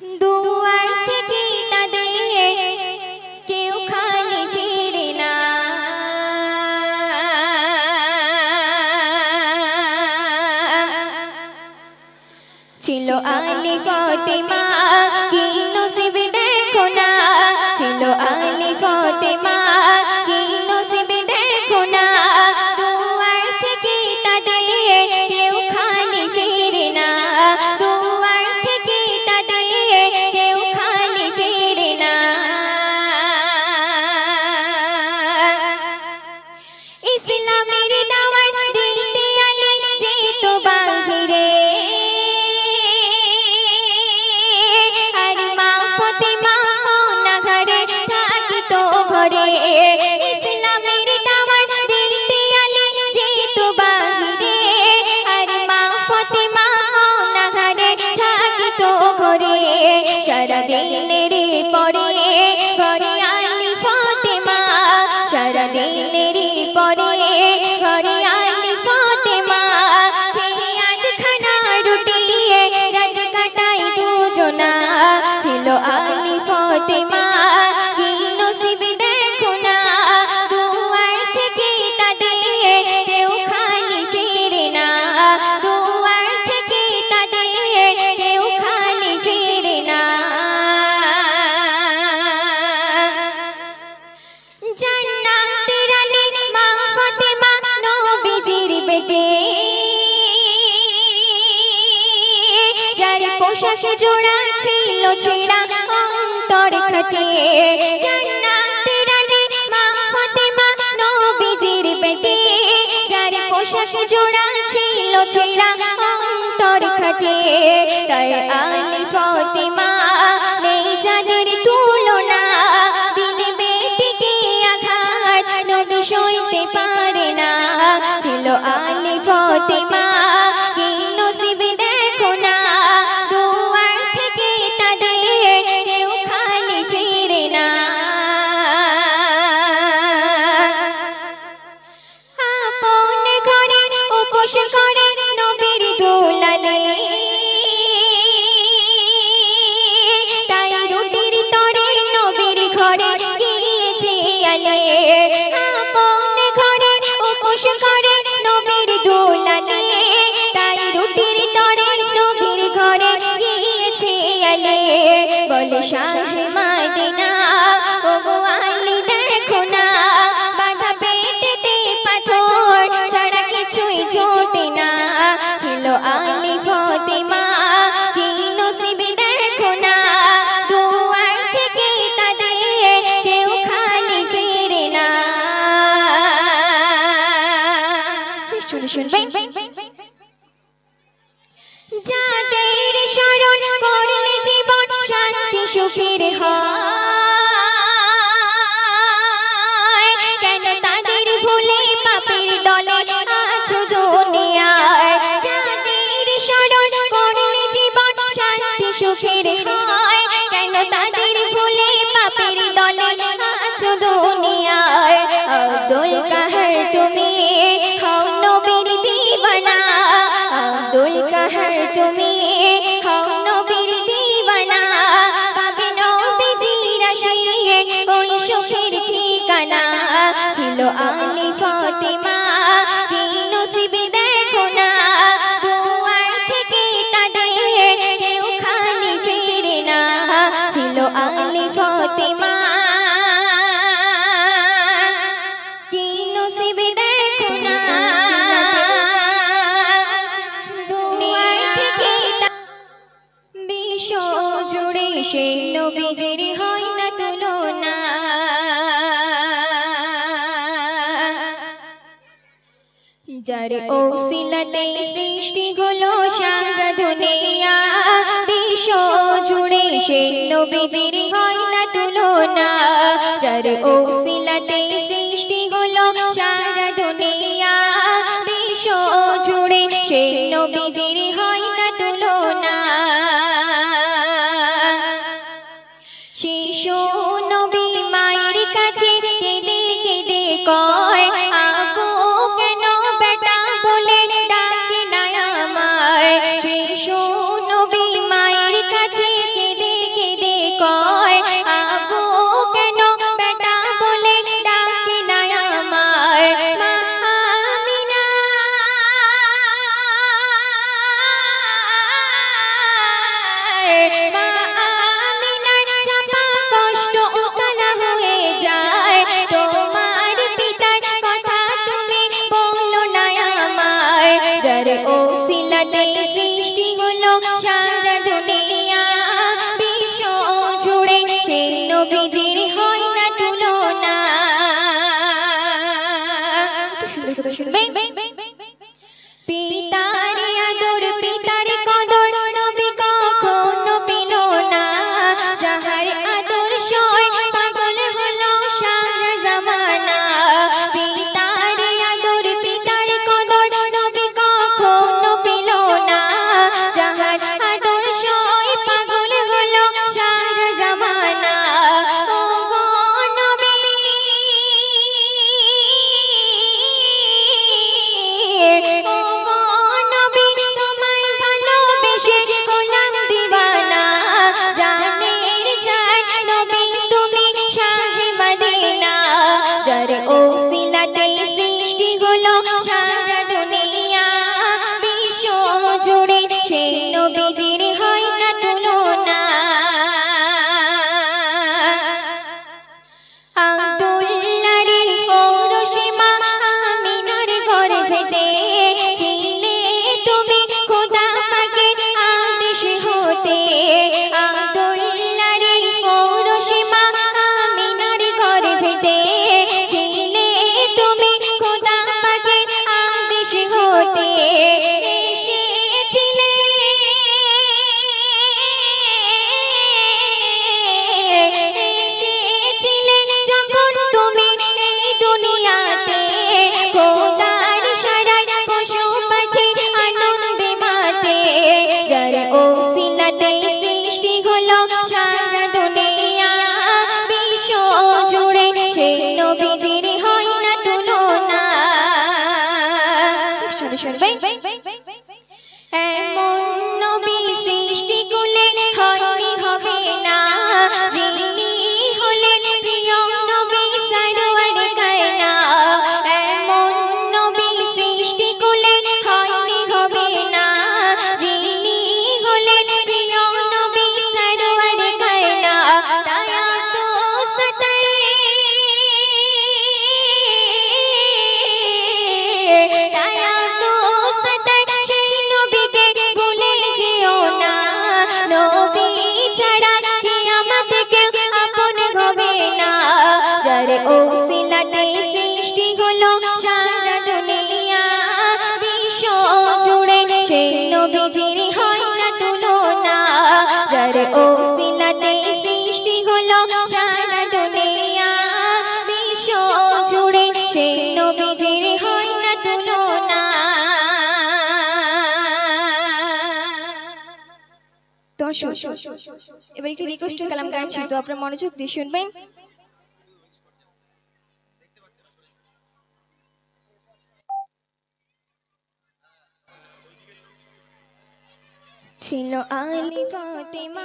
দুয়ার থেকে তাদের কেউ খালি ফিরে না। ছিল আলী ফতেমা কি নসিব দেখো না। ছিল আলী ফতেমা কি সারা দিনের পরে নবীজির বেটে। যার পোশাক জোড়া ছিল ছেঁড়া অন্তর খাটে। পোশাক জোড়া ছিল ছেঁড়া অন্তর খাটে। তার আলী ফাতেমা ছিল বলে শাহ মাদিনা ও গো আলী দেখো না, বাধা পেটেতে পাথর ছাড়া কিছুই জোটে না। ছিল আলী সুখের হয়। কেন তাদের ভুলে পাপের দলে আছো দুনিয়ায়? যাদের স্মরণ করলে জীবন শান্তি, সুখের হয়। কেন তাদের ভুলে পাপের দলে আছো দুনিয়ায়? আব্দুল কাহার তুমি হও নবীর দিবানা। আব্দুল কাহার তুমি হও ছিল আলি ফাতেমা। কি নসিব দেখো না, দুয়ার থেকে তাদের কেউ খালি ফিরে না। ছিল আলি ফাতেমা। যার ওসিলাতে সৃষ্টি হলো সারা দুনিয়া বিশ্ব জুড়ে সে নবীজির হয় না তুলনা। যার ওসিলাতে সৃষ্টি হলো সারা দুনিয়া বিশ্ব জুড়ে সে নবীজির হয় না তুলনা। Hey. নবীজির হয় না তুলনা। যার ও সিলাতে সৃষ্টি হলো সারা দুনিয়া। বিশ্ব জুড়ে সেই নবীজির হয় না তুলনা। তো এবার একটু রিকোয়েস্ট গাইছি তো আপনার মনোযোগ দিয়ে শুনবেন। Chino Ali Fatima.